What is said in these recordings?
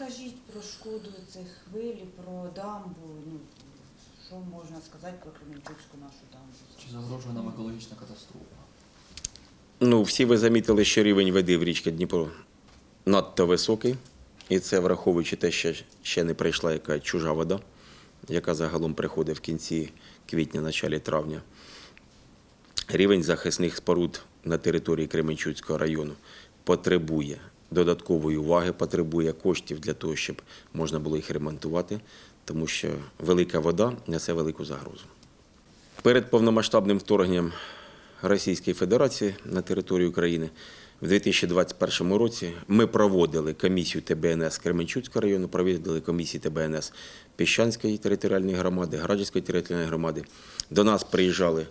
розкажіть про шкоду цих хвилі, про дамбу. Ну, що можна сказати про Кременчуцьку нашу дамбу? Чи загрожує нам екологічна катастрофа? Ну, всі ви замітили, що рівень води в річці Дніпро надто високий, і це враховуючи те, що ще не прийшла яка чужа вода, яка загалом приходить в кінці квітня, началі травня. Рівень захисних споруд на території Кременчуцького району потребує додаткової уваги, потребує коштів для того, щоб можна було їх ремонтувати, тому що велика вода несе велику загрозу. Перед повномасштабним вторгненням Російської Федерації на територію України в 2021 році ми проводили комісію ТБНС Кременчуцького району, проводили комісії ТБНС Піщанської територіальної громади, Градівської територіальної громади. До нас приїжджали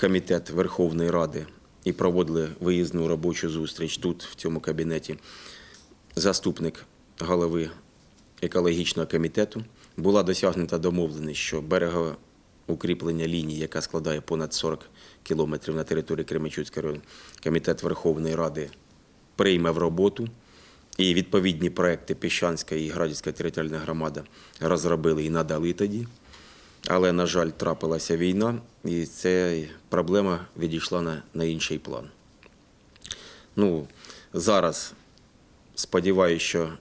комітет Верховної Ради і проводили виїзну робочу зустріч тут, в цьому кабінеті. Заступник голови екологічного комітету була досягнута домовленість, що берегоукріплення лінії, яка складає понад 40 кілометрів на території Кременчуцького району, комітет Верховної Ради прийме в роботу. І відповідні проекти Піщанська і Градівська територіальна громада розробили і надали тоді. Але, на жаль, трапилася війна, і ця проблема відійшла на, на інший план. Ну, зараз сподіваюся, що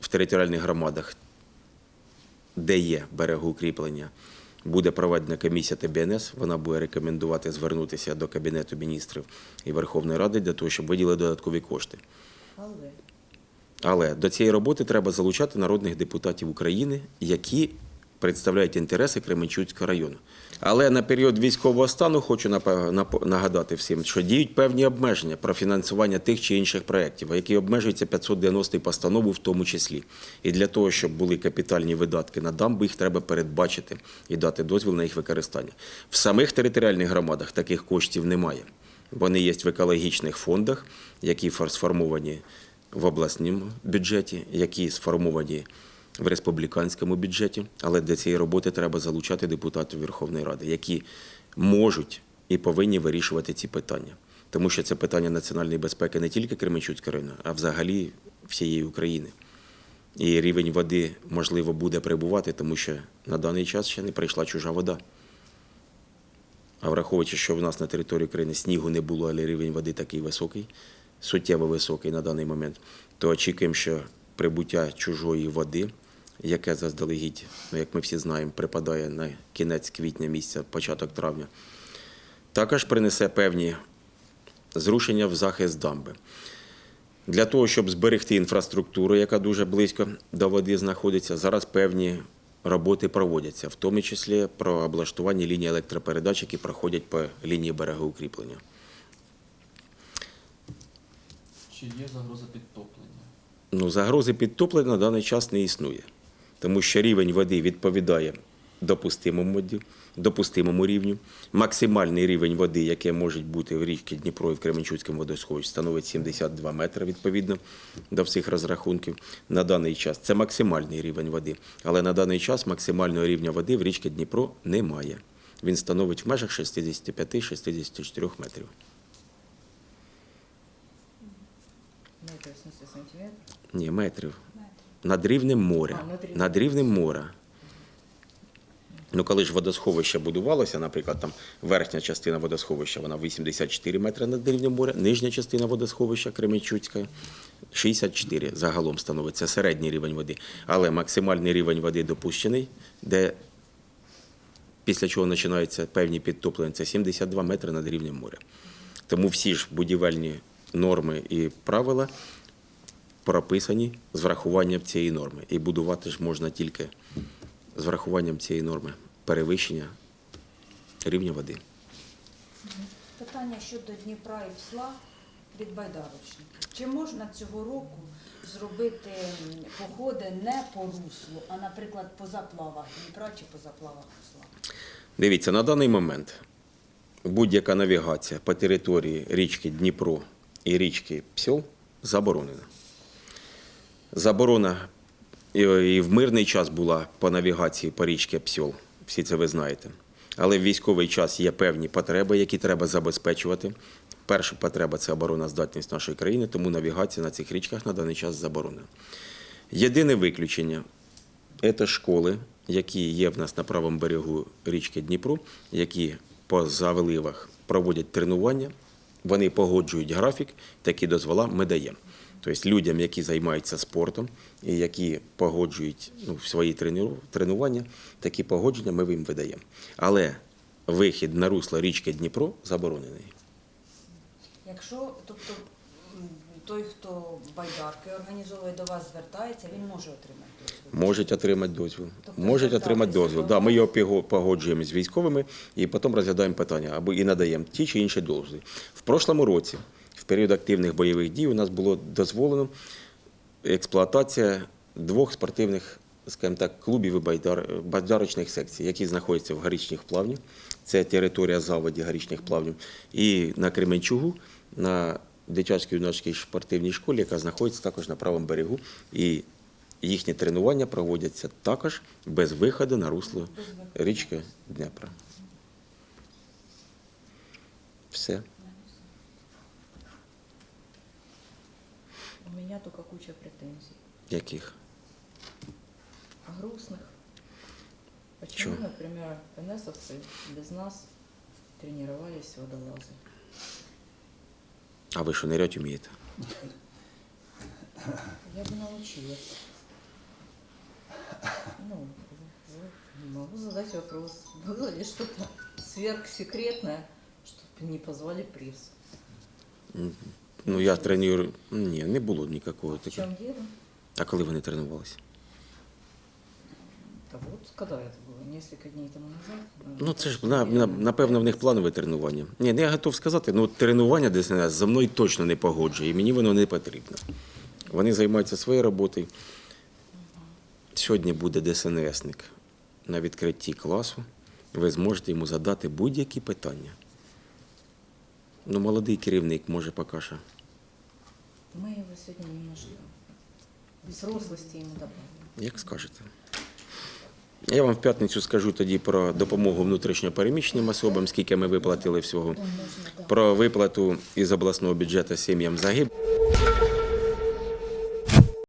в територіальних громадах, де є берегоукріплення, буде проведена комісія ТБНС. Вона буде рекомендувати звернутися до Кабінету міністрів і Верховної Ради для того, щоб виділити додаткові кошти. Але до цієї роботи треба залучати народних депутатів України, які представляють інтереси Кременчуцького району. Але на період військового стану хочу нагадати всім, що діють певні обмеження про фінансування тих чи інших проєктів, які обмежуються 590 постанову в тому числі. І для того, щоб були капітальні видатки на дамби, їх треба передбачити і дати дозвіл на їх використання. В самих територіальних громадах таких коштів немає. Вони є в екологічних фондах, які фор- сформовані в обласному бюджеті, які сформовані в республіканському бюджеті. Але для цієї роботи треба залучати депутатів Верховної Ради, які можуть і повинні вирішувати ці питання. Тому що це питання національної безпеки не тільки Кременчуцького району, а взагалі всієї України. І рівень води, можливо, буде прибувати, тому що на даний час ще не прийшла чужа вода. А враховуючи, що в нас на території України снігу не було, але рівень води такий високий, суттєво високий на даний момент, то очікуємо, що прибуття чужої води, яке заздалегідь, ну, як ми всі знаємо, припадає на кінець квітня місяця, початок травня, також принесе певні зрушення в захист дамби. Для того, щоб зберегти інфраструктуру, яка дуже близько до води знаходиться, зараз певні роботи проводяться, в тому числі про облаштування ліній електропередач, які проходять по лінії берегоукріплення. Чи є загроза підтоплення? Ну, загрози підтоплення на даний час не існує, тому що рівень води відповідає допустимому, допустимому рівню. Максимальний рівень води, який може бути в річці Дніпро і в Кременчуцькому водосховищі, становить 72 метри відповідно до всіх розрахунків. На даний час це максимальний рівень води. Але на даний час максимального рівня води в річці Дніпро немає. Він становить в межах 65-64 метрів. Ні, метрів. Над рівнем моря. А, над рівнем. Над рівнем моря. Ну, коли ж водосховище будувалося, наприклад, там верхня частина водосховища, вона 84 метри над рівнем моря, нижня частина водосховища Кременчуцька 64 загалом становиться середній рівень води. Але максимальний рівень води допущений, де після чого починаються певні підтоплення, це 72 метри над рівнем моря. Тому всі ж будівельні норми і правила прописані з врахуванням цієї норми. І будувати ж можна тільки з врахуванням цієї норми перевищення рівня води. Питання щодо Дніпра і Псла від байдарочників. Чи можна цього року зробити походи не по руслу, а, наприклад, по заплавах Дніпра чи по заплавах Псла? Дивіться, на даний момент будь-яка навігація по території річки Дніпро і річки Псьол заборонена. Заборона і в мирний час була по навігації по річці Псьол, всі це ви знаєте. Але в військовий час є певні потреби, які треба забезпечувати. Перша потреба це обороноздатність нашої країни, тому навігація на цих річках на даний час заборонена. Єдине виключення це школи, які є в нас на правому берегу річки Дніпро, які по завеливах проводять тренування, вони погоджують графік, такі дозвола ми даємо. Тобто людям, які займаються спортом і які погоджують ну, свої тренування, такі погодження ми їм видаємо. Але вихід на русло річки Дніпро заборонений. Якщо, тобто, той, хто байдарки організовує до вас, звертається, він може отримати дозвіл. Можуть отримати дозвіл. Тобто Можуть отримати дозвіл. Да, ми його погоджуємо з військовими і потім розглядаємо питання або і надаємо ті чи інші дозволи. В прошлому році, в період активних бойових дій, у нас було дозволено експлуатація двох спортивних, скажімо так, клубів і байдар, байдарочних секцій, які знаходяться в Гарічних плавнях. Це територія заводі Гарічних плавнів. І на Кременчугу, на дитячій юнацькій спортивній школі, яка знаходиться також на правому берегу. І їхні тренування проводяться також без виходу на русло річки Дніпра. Все. У меня только куча претензий. Яких? Грустных. Почему, Чё? например, НСовцы без нас тренировались водолазы? А ви що, нирять вмієте? Я бы научилась. Ну, могу задать вопрос. Было ли что-то сверхсекретное, чтобы не позвали пресс? Ну, я треную. Ні, не було ніякого В такого. чем дело? А коли вони тренувалися? Да вот когда это было? Несколько дней тому назад? Ну, це ж на, на, напевно в них планове тренування. Ні, ну, я готов сказати, ну тренування ДСНС за мною точно не погоджує, і мені воно не потрібно. Вони займаються своєю роботою. Сьогодні буде ДСНСник на відкритті класу. Ви зможете йому задати будь-які питання. Ну, молодий керівник може поки що. сьогодні не сегодня немножко взрослости йому добавим. Як скажете. Я вам в п'ятницю скажу тоді про допомогу внутрішньопереміщеним особам, скільки ми виплатили всього, про виплату із обласного бюджету сім'ям загиблих.